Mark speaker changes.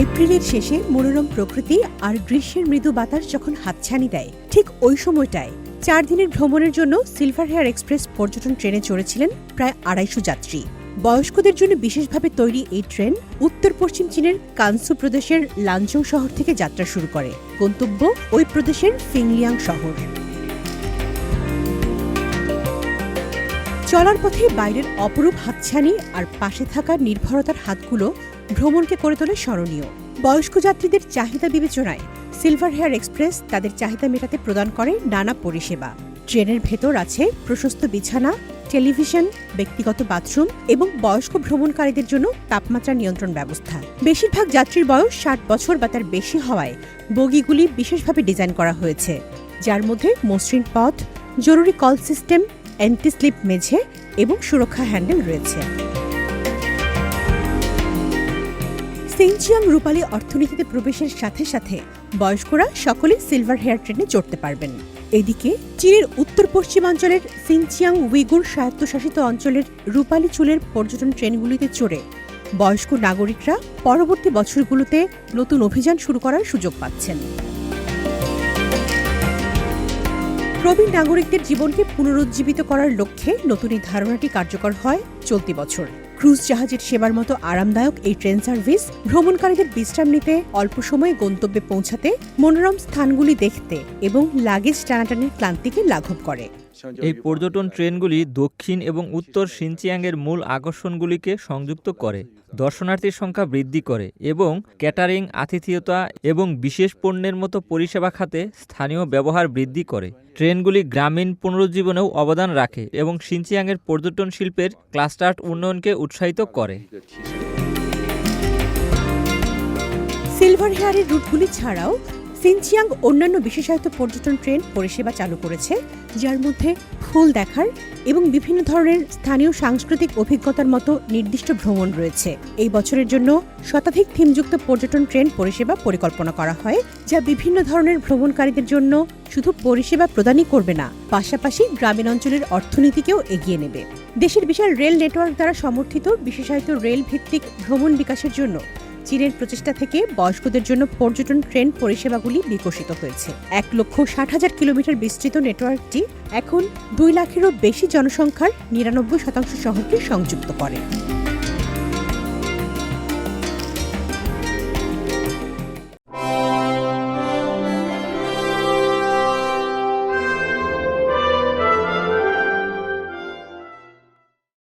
Speaker 1: এপ্রিলের শেষে মনোরম প্রকৃতি আর গ্রীষ্মের মৃদু বাতাস যখন হাতছানি দেয়, ঠিক ওই সময়টায় চার দিনের ভ্রমণের জন্য সিলভার হেয়ার এক্সপ্রেস পর্যটন ট্রেনে চড়েছিলেন প্রায় আড়াইশো যাত্রী। বয়স্কদের জন্য বিশেষভাবে তৈরি এই ট্রেন উত্তর পশ্চিম চীনের কানসু প্রদেশের লানচং শহর থেকে যাত্রা শুরু করে, গন্তব্য ওই প্রদেশের ফিংলিয়াং শহর। চলার পথে বাইরের অপরূপ হাতছানি আর পাশে থাকা নির্ভরতার হাতগুলো ভ্রমণকে করে তোলে স্মরণীয়। বয়স্ক যাত্রীদের চাহিদা বিবেচনায় সিলভার হেয়ার এক্সপ্রেস তাদের চাহিদা মেটাতে প্রদান করে নানা পরিষেবা। ট্রেনের ভেতর আছে প্রশস্ত বিছানা, টেলিভিশন, ব্যক্তিগত বাথরুম এবং বয়স্ক ভ্রমণকারীদের জন্য তাপমাত্রা নিয়ন্ত্রণ ব্যবস্থা। বেশিরভাগ যাত্রীর বয়স ষাট বছর বা তার বেশি হওয়ায় বগিগুলি বিশেষভাবে ডিজাইন করা হয়েছে। যার মধ্যে মসৃণ পথ, জরুরি কল সিস্টেম অ্যান্টি স্লিপ মেঝে এবং সুরক্ষা হ্যান্ডেল রয়েছে। সিনচিয়াং রূপালী অর্থনীতিতে প্রবেশের সাথে সাথে বয়স্করা সকলে সিলভার হেয়ার ট্রেনে চড়তে পারবেন। এদিকে চীনের উত্তর পশ্চিমাঞ্চলের সিনচিয়াং উইগুর স্বায়ত্তশাসিত অঞ্চলের রূপালী চুলের পর্যটন ট্রেনগুলিতে চড়ে বয়স্ক নাগরিকরা পরবর্তী বছরগুলোতে নতুন অভিযান শুরু করার সুযোগ পাচ্ছেন। প্রবীণ নাগরিকদের জীবনকে পুনরুজ্জীবিত করার লক্ষ্যে নতুন এই ধারণাটি কার্যকর হয় চলতি বছর। ক্রুজ জাহাজের সেবার মতো আরামদায়ক এই ট্রেন সার্ভিস ভ্রমণকারীদের বিশ্রাম নিতে, অল্প সময়ে গন্তব্যে পৌঁছাতে, মনোরম স্থানগুলি দেখতে এবং লাগেজ টানাটানির ক্লান্তিকে লাঘব করে।
Speaker 2: এই পর্যটন ট্রেনগুলি দক্ষিণ এবং উত্তর সিনচিয়াংয়ের মূল আকর্ষণগুলিকে সংযুক্ত করে, দর্শনার্থীর সংখ্যা বৃদ্ধি করে এবং ক্যাটারিং, আতিথেয়তা এবং বিশেষ পণ্যের মতো পরিষেবা খাতে স্থানীয় ব্যবহার বৃদ্ধি করে। ট্রেনগুলি গ্রামীণ পুনরুজ্জীবনেও অবদান রাখে এবং সিনচিয়াংয়ের পর্যটন শিল্পের ক্লাস্টার্ট উন্নয়নকে উৎসাহিত করে।
Speaker 1: সিলভার হেয়ারের রুটগুলি ছাড়াও সিনচিয়াং অন্যান্য বিশেষায়িত পর্যটন ট্রেন পরিষেবা চালু করেছে, যার মধ্যে ফুল দেখার এবং বিভিন্ন ধরনের স্থানীয় সাংস্কৃতিক অভিজ্ঞতার মতো নির্দিষ্ট ভ্রমণ রয়েছে। এই বছরের জন্য শতাধিক থিমযুক্ত পর্যটন ট্রেন পরিষেবা পরিকল্পনা করা হয়, যা বিভিন্ন ধরনের ভ্রমণকারীদের জন্য শুধু পরিষেবা প্রদানই করবে না, পাশাপাশি গ্রামীণ অঞ্চলের অর্থনীতিকেও এগিয়ে নেবে। দেশের বিশাল রেল নেটওয়ার্ক দ্বারা সমর্থিত বিশেষায়িত রেল ভিত্তিক ভ্রমণ বিকাশের জন্য চীনের প্রচেষ্টা থেকে বয়স্কদের জন্য পর্যটন ট্রেন পরিষেবাগুলি বিকশিত হয়েছে। এক লক্ষ ষাট হাজার কিলোমিটার বিস্তৃত নেটওয়ার্কটি এখন দুই লাখেরও বেশি জনসংখ্যার নিরানব্বই শতাংশ শহরকে সংযুক্ত করে।